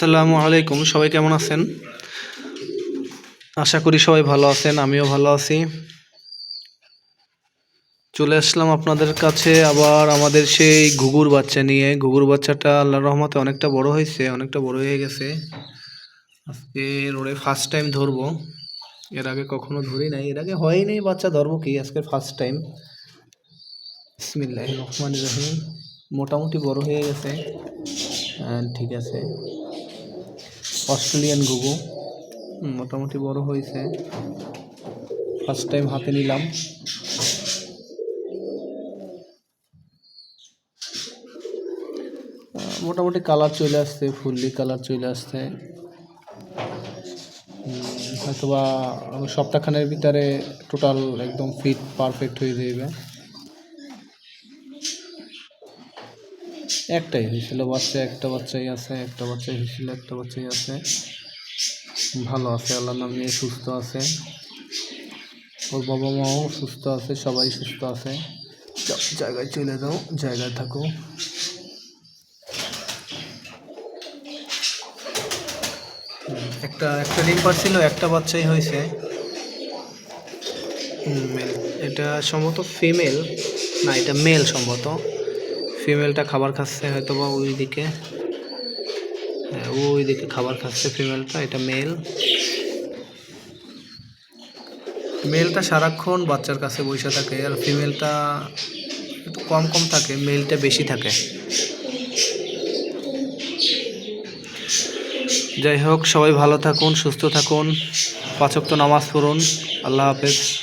আসসালামু আলাইকুম, সবাই কেমন আছেন? আশা করি সবাই ভালো আছেন, আমিও ভালো আছি। চলে আসলাম আপনাদের কাছে আবার আমাদের সেই ঘুঘুর বাচ্চা নিয়ে। ঘুঘুর বাচ্চাটা আল্লাহর রহমতে অনেকটা বড় হয়েছে, অনেকটা বড় হয়ে গেছে। আজকে রোডে ফার্স্ট টাইম ধরবো। এর আগে কখনো ধরি নাই, এর আগে হয় হয়নি বাচ্চা, ধরবো কি? আজকে ফার্স্ট টাইম বিসমিল্লাহ রহমান রহিম। মোটামুটি বড় হয়ে গেছে। ঠিক আছে। অস্ট্রেলিয়ান হুম, মোটামুটি বড় হয়েছে। ফার্স্ট টাইম হাতে নিলাম। মোটামুটি কালার চলে আসছে ফুললি কালার চলে আসছে। হয়তোবা সপ্তাহখানের ভিতরে টোটাল একদম ফিট পারফেক্ট হয়ে যাবে। একটাই হয়েছিল, বাচ্চা একটা বাচ্চাই আছে, একটা বাচ্চাই হয়েছিল, একটা বাচ্চাই আছে। ভালো আছে আল্লাহ নাম নিয়ে সুস্থ আছে। ওর বাবা মাও সুস্থ আছে, সবাই সুস্থ আছে। জায়গায় চলে যাও, জায়গায় থাকো। একটা একটা ডিম পারছিল একটা বাচ্চাই হয়েছে। এটা সম্ভবত ফিমেল না, এটা মেল সম্ভবত। ফিমেলটা খাবার খাচ্ছে হয়তো বা ওই দিকে হ্যাঁ ওই দিকে খাবার খাচ্ছে ফিমেলটা এটা মেল মেলটা সারাক্ষণ বাচ্চার কাছে বসে থাকে আর ফিমেলটা একটু কম কম থাকে মেলটা বেশি থাকে। যাই হোক, সবাই ভালো থাকুন, সুস্থ থাকুন। পাঁচক তো নামাজ পড়ুন। আল্লাহ হাফেজ।